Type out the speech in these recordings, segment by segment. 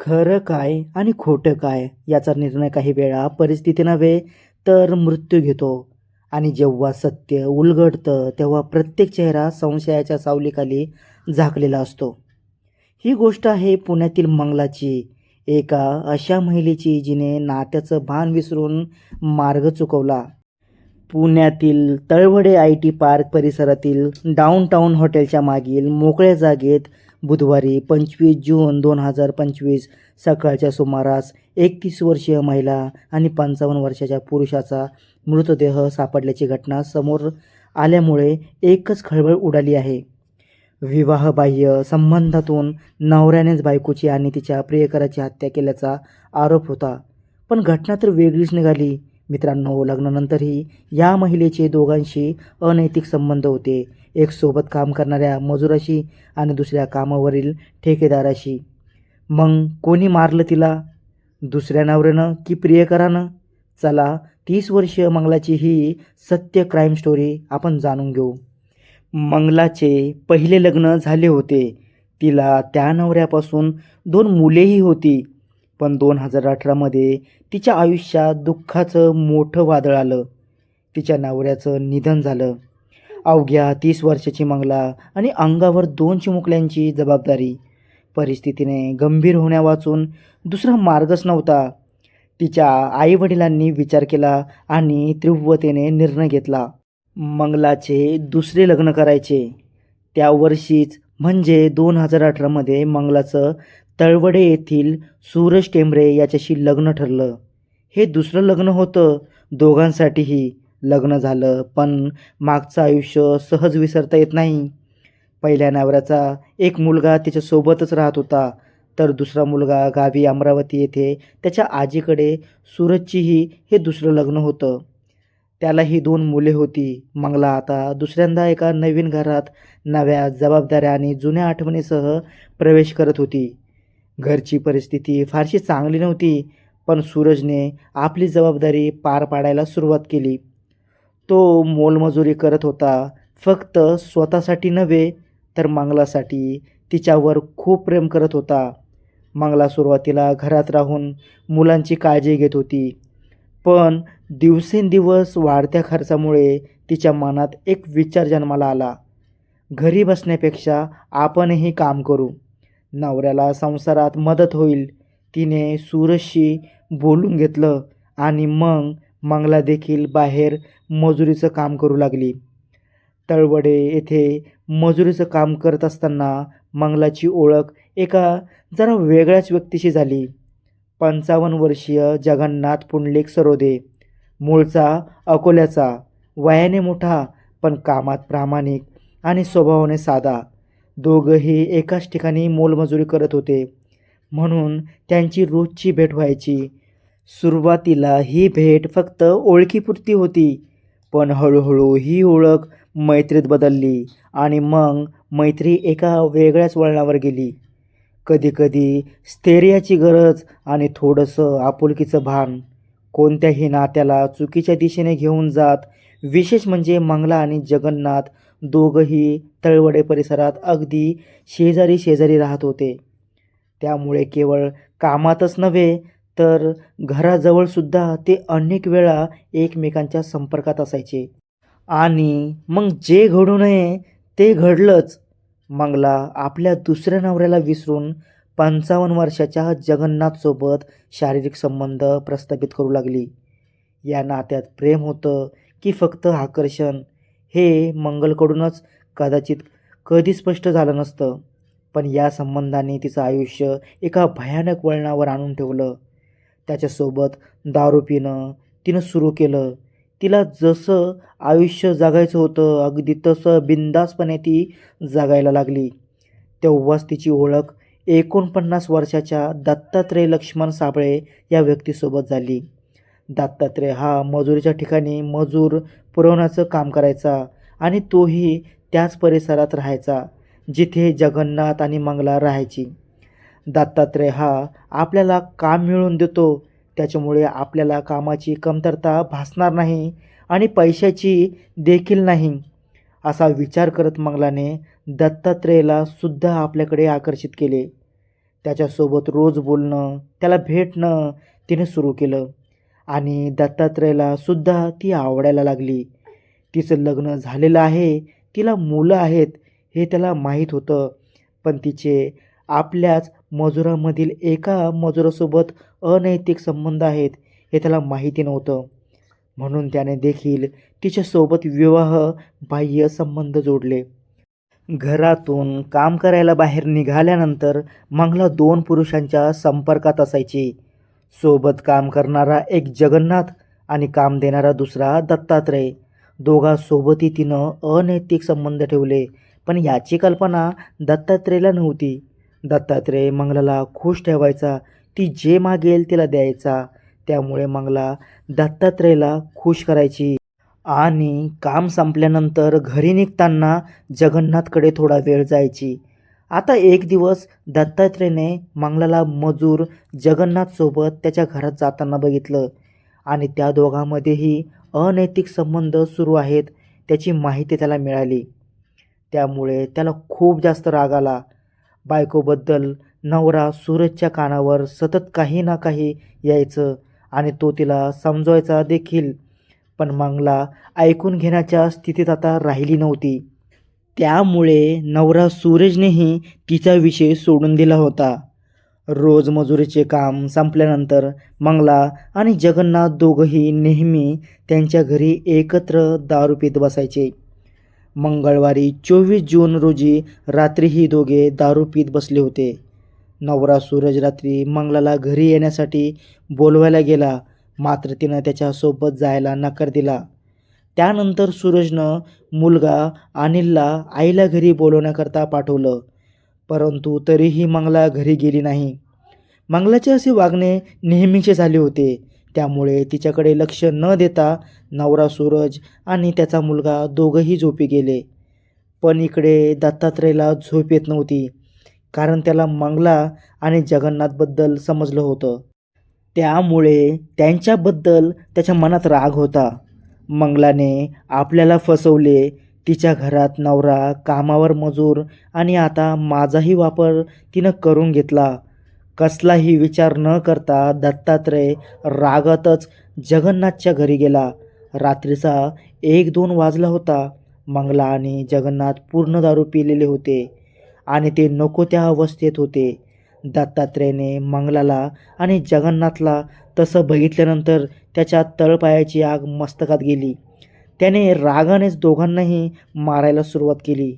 खरं काय आणि खोटं काय याचा निर्णय काही वेळा परिस्थिती नव्हे तर मृत्यू घेतो. आणि जेव्हा सत्य उलगडतं तेव्हा प्रत्येक चेहरा संशयाच्या सावलीखाली झाकलेला असतो. ही गोष्ट आहे पुण्यातील मंगलाची. एका अशा महिलेची जिने नात्याचं भान विसरून मार्ग चुकवला. पुण्यातील तळवडे आय टी पार्क परिसरातील डाऊनटाऊन हॉटेलच्या मागील मोकळ्या जागेत बुधवारी पंचवीस जून दोन हजार पंचवीस सकाळच्या सुमारास एकतीस वर्षीय महिला आणि पंचावन्न वर्षाच्या पुरुषाचा मृतदेह सापडल्याची घटना समोर आल्यामुळे एकच खळबळ उडाली आहे. विवाहबाह्य संबंधातून नवऱ्यानेच बायकोची आणि तिच्या प्रियकराची हत्या केल्याचा आरोप होता. पण घटना तर वेगळीच निघाली. मित्रांनो लग्नानंतरही या महिलेचे दोघांशी अनैतिक संबंध होते. एक सोबत काम करणाऱ्या मजुराशी आणि दुसऱ्या कामावरील ठेकेदाराशी. मग कोणी मारलं तिला? दुसऱ्या नवऱ्यानं की प्रियकरानं? चला तीस वर्षीय मंगलाची ही सत्य क्राईम स्टोरी आपण जाणून घेऊ. मंगलाचे पहिले लग्न झाले होते. तिला त्या नवऱ्यापासून दोन मुलेही होती. पण दोन हजार अठरामध्ये तिच्या आयुष्यात दुःखाचं मोठं वादळ आलं. तिच्या नवऱ्याचं निधन झालं. अवघ्या तीस वर्षाची मंगला आणि अंगावर दोन चिमुकल्यांची जबाबदारी. परिस्थितीने गंभीर होण्यावाचून दुसरा मार्गच नव्हता. तिच्या आईवडिलांनी विचार केला आणि तीव्रतेने निर्णय घेतला. मंगलाचे दुसरे लग्न करायचे. त्या वर्षीच म्हणजे दोन हजार अठरामध्ये मंगलाचं तळवडे येथील सूरज टेंबरे याच्याशी लग्न ठरलं. हे दुसरं लग्न होतं. दोघांसाठीही लग्न झालं पण मागचं आयुष्य सहज विसरता येत नाही. पहिल्या नवऱ्याचा एक मुलगा तिच्यासोबतच राहत होता तर दुसरा मुलगा गावी अमरावती येथे त्याच्या आजीकडे सूरजचीही हे दुसरं लग्न होतं. त्यालाही दोन मुले होती. मंगला आता दुसऱ्यांदा एका नवीन घरात नव्या जबाबदाऱ्या आणि जुन्या आठवणीसह प्रवेश करत होती. घरची परिस्थिती फारशी चांगली नव्हती पण सूरजने आपली जबाबदारी पार पाडायला सुरुवात केली. तो मोलमजुरी करत होता फक्त स्वतःसाठी नव्हे तर मंगलासाठी तिच्यावर खूप प्रेम करत होता. मंगला सुरुवातीला घरात राहून मुलांची काळजी घेत होती पण दिवसेंदिवस वाढत्या खर्चामुळे तिच्या मनात एक विचार जन्माला आला. घरी बसण्यापेक्षा आपणही काम करू. नवऱ्याला संसारात मदत होईल. तिने सूरजशी बोलून घेतलं आणि मग मंगला देखील बाहेर मजुरीचं काम करू लागली. तळवडे येथे मजुरीचं काम करत असताना मंगलाची ओळख एका जरा वेगळ्याच व्यक्तीशी झाली. पंचावन्न वर्षीय जगन्नाथ पुंडलिक सरोदे मूळचा अकोल्याचा वयाने मोठा पण कामात प्रामाणिक आणि स्वभावाने साधा. दोघंही एकाच ठिकाणी मोलमजुरी करत होते. म्हणून त्यांची रोजची भेट व्हायची. सुरुवातीला ही भेट फक्त ओळखीपुरती होती पण हळूहळू ही ओळख मैत्रीत बदलली आणि मग मैत्री एका वेगळ्याच वळणावर गेली. कधीकधी स्थैर्याची गरज आणि थोडंसं आपुलकीचं भान. कोणत्याही नात्याला चुकीच्या दिशेने घेऊन जात विशेष म्हणजे मंगला आणि जगन्नाथ दोघंही तळवडे परिसरात अगदी शेजारी शेजारी राहत होते. त्यामुळे केवळ कामातच नव्हे तर घराजवळसुद्धा ते अनेक वेळा एकमेकांच्या संपर्कात असायचे. आणि मग जे घडू नये ते घडलंच. मंगला आपल्या दुसऱ्या नवऱ्याला विसरून पंचावन्न वर्षाच्या जगन्नाथसोबत शारीरिक संबंध प्रस्थापित करू लागली. या नात्यात प्रेम होतं की फक्त आकर्षण हे मंगलकडूनच कदाचित कधी स्पष्ट झालं नसतं. पण या संबंधाने तिचं आयुष्य एका भयानक वळणावर आणून ठेवलं. त्याच्यासोबत दारू पिणं तिनं सुरू केलं. तिला जसं आयुष्य जगायचं होतं अगदी तसं बिंदासपणे ती जगायला लागली. तेव्हाच तिची ओळख एकोणपन्नास वर्षाच्या दत्तात्रय लक्ष्मण साबळे या व्यक्तीसोबत झाली. दत्तात्रय हा मजुरीच्या ठिकाणी मजूर पुरवण्याचं काम करायचा आणि तोही त्याच परिसरात राहायचा जिथे जगन्नाथ आणि मंगला राहायची. दत्तात्रय हा आपल्याला काम मिळवून देतो त्याच्यामुळे आपल्याला कामाची कमतरता भासणार नाही आणि पैशाची देखील नाही. असा विचार करत मंगलाने दत्तात्रेयला सुद्धा आपल्याकडे आकर्षित केले. त्याच्यासोबत रोज बोलणं त्याला भेटणं तिने सुरू केलं. आणि दत्तात्रयला सुद्धा ती आवडायला लागली. तिचं लग्न झालेलं आहे तिला मुलं आहेत हे त्याला माहीत होतं. पण तिचे आपल्याच मजुरामधील एका मजुरासोबत अनैतिक संबंध आहेत हे त्याला माहिती नव्हतं. म्हणून त्याने देखील तिच्यासोबत विवाह बाह्य संबंध जोडले. घरातून काम करायला बाहेर निघाल्यानंतर मंगला दोन पुरुषांच्या संपर्कात असायची. सोबत काम करणारा एक जगन्नाथ आणि काम देणारा दुसरा दत्तात्रय. दोघांसोबतही तिनं अनैतिक संबंध ठेवले पण याची कल्पना दत्तात्रयला नव्हती. दत्तात्रय मंगलाला खुश ठेवायचा ती जे मागेल तिला द्यायचा. त्यामुळे मंगला दत्तात्रयला खुश करायची. आणि काम संपल्यानंतर घरी निघताना जगन्नाथकडे थोडा वेळ जायची. आता एक दिवस दत्तात्रेयने मंगलाला मजूर जगन्नाथसोबत त्याच्या घरात जाताना बघितलं. आणि त्या दोघांमध्येही अनैतिक संबंध सुरू आहेत त्याची माहिती त्याला मिळाली. त्यामुळे त्याला खूप जास्त राग आला. बायकोबद्दल नवरा सूरजच्या कानावर सतत काही ना काही यायचं आणि तो तिला समजवायचा देखील. पण मंगला ऐकून घेण्याच्या स्थितीत आता राहिली नव्हती. त्यामुळे नवरा सूरजनेही तिचा विषय सोडून दिला होता. रोज मजुरीचे काम संपल्यानंतर मंगला आणि जगन्नाथ दोघंही नेहमी त्यांच्या घरी एकत्र दारू पीत बसायचे. मंगळवारी चोवीस जून रोजी रात्री ही दोघे दारू पीत बसले होते. नवरा सूरज रात्री मंगलाला घरी येण्यासाठी बोलवायला गेला मात्र तिनं त्याच्यासोबत जायला नकार दिला. त्यानंतर सूरजनं मुलगा अनिलला आईला घरी बोलवण्याकरता पाठवलं. परंतु तरीही मंगला घरी गेली नाही. मंगलाचे असे वागणे नेहमीचे झाले होते. त्यामुळे तिच्याकडे लक्ष न देता नवरा सूरज आणि त्याचा मुलगा दोघंही झोपी गेले. पण इकडे दत्तात्रयला झोप येत नव्हती कारण त्याला मंगला आणि जगन्नाथबद्दल समजलं होतं. त्यामुळे त्यांच्याबद्दल त्याच्या मनात राग होता. मंगलाने आपल्याला फसवले. तिच्या घरात नवरा कामावर मजूर आणि आता माझाही वापर तिनं करून घेतला. कसलाही विचार न करता दत्तात्रय रागातच जगन्नाथच्या घरी गेला. रात्रीचा एक दोन वाजला होता. मंगला आणि जगन्नाथ पूर्ण दारू पिलेले होते आणि ते नको त्या अवस्थेत होते. दत्तात्रयने मंगलाला आणि जगन्नाथला तसं बघितल्यानंतर त्याच्या तळपायाची आग मस्तकात गेली. त्याने रागानेच दोघांनाही मारायला सुरुवात केली.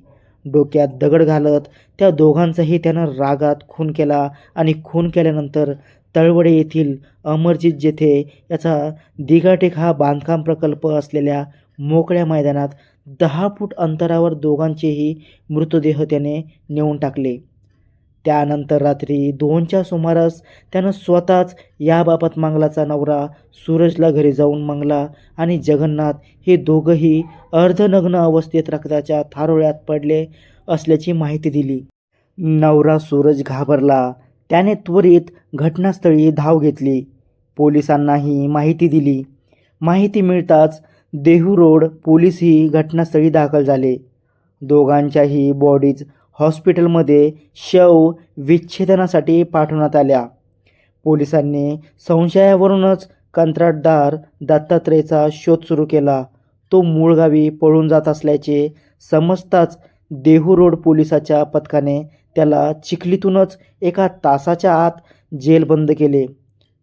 डोक्यात दगड घालत त्या दोघांचाही त्यानं रागात खून केला आणि खून केल्यानंतर तळवडे येथील अमरजीत जेथे याचा दिघाटेक हा बांधकाम प्रकल्प असलेल्या मोकळ्या मैदानात दहा फूट अंतरावर दोघांचेही मृतदेह त्याने नेऊन टाकले. त्यानंतर रात्री दोनच्या सुमारास त्यानं स्वतःच याबाबत मंगलाचा नवरा सूरजला घरी जाऊन मंगला आणि जगन्नाथ हे दोघंही अर्धनग्न अवस्थेत रक्ताच्या थारोळ्यात पडले असल्याची माहिती दिली. नवरा सूरज घाबरला. त्याने त्वरित घटनास्थळी धाव घेतली. पोलिसांनाही माहिती दिली. माहिती मिळताच देहू रोड पोलीसही घटनास्थळी दाखल झाले. दोघांच्याही बॉडीज हॉस्पिटलमध्ये शव विच्छेदनासाठी पाठवण्यात आल्या. पोलिसांनी संशयावरूनच कंत्राटदार दत्तात्रेयचा शोध सुरू केला. तो मूळगावी पळून जात असल्याचे समजताच देहू रोड पोलिसाच्या पथकाने त्याला चिखलीतूनच एका तासाच्या आत जेलबंद केले.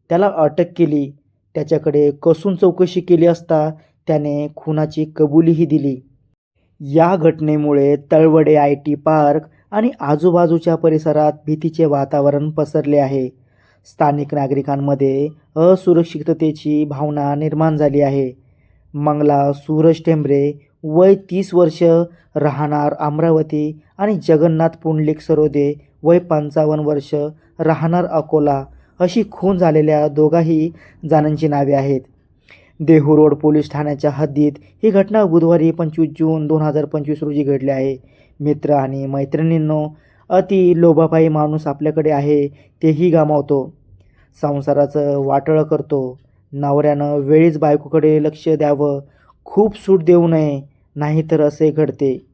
त्याला अटक केली. त्याच्याकडे कसून चौकशी केली असता त्याने खुनाची कबुलीही दिली. या घटनेमुळे तळवडे आय टी पार्क आणि आजूबाजूच्या परिसरात भीतीचे वातावरण पसरले आहे. स्थानिक नागरिकांमध्ये असुरक्षिततेची भावना निर्माण झाली आहे. मंगला सूरज ठेंबरे वय तीस वर्ष राहणार अमरावती आणि जगन्नाथ पुंडलिक सरोदे वय पंचावन्न वर्ष राहणार अकोला अशी खून झालेल्या दोघाही जणांची नावे आहेत. देहू रोड पोलीस ठाण्याच्या हद्दीत ही घटना बुधवारी पंचवीस जून दोन हजार पंचवीस रोजी घडली आहे. मित्र आणि मैत्रिणींनो अति लोभापायी माणूस आपल्याकडे आहे तेही गमावतो. संसाराचं वाटळं करतो. नवऱ्यानं वेळीच बायकोकडे लक्ष द्यावं खूप सूट देऊ नये नाहीतर असे घडते.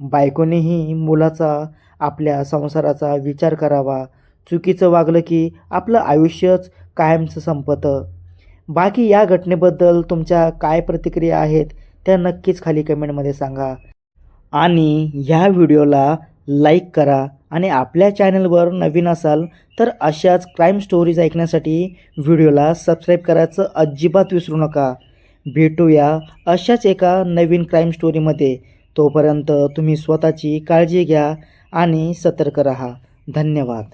बायकोनेही मुलाचा आपल्या संसाराचा विचार करावा. चुकीचं वागलं की आपलं आयुष्यच कायमचं संपतं. बाकी या घटनेबद्दल तुमच्या काय प्रतिक्रिया आहेत त्या नक्कीच खाली कमेंटमध्ये सांगा. आणि ह्या व्हिडिओला लाईक करा आणि आपल्या चॅनलवर नवीन असाल तर अशाच क्राईम स्टोरीज ऐकण्यासाठी व्हिडिओला सबस्क्राईब करायचं अजिबात विसरू नका. भेटूया अशाच एका नवीन क्राईम स्टोरीमध्ये. तोपर्यंत तुम्ही स्वतःची काळजी घ्या आणि सतर्क रहा. धन्यवाद.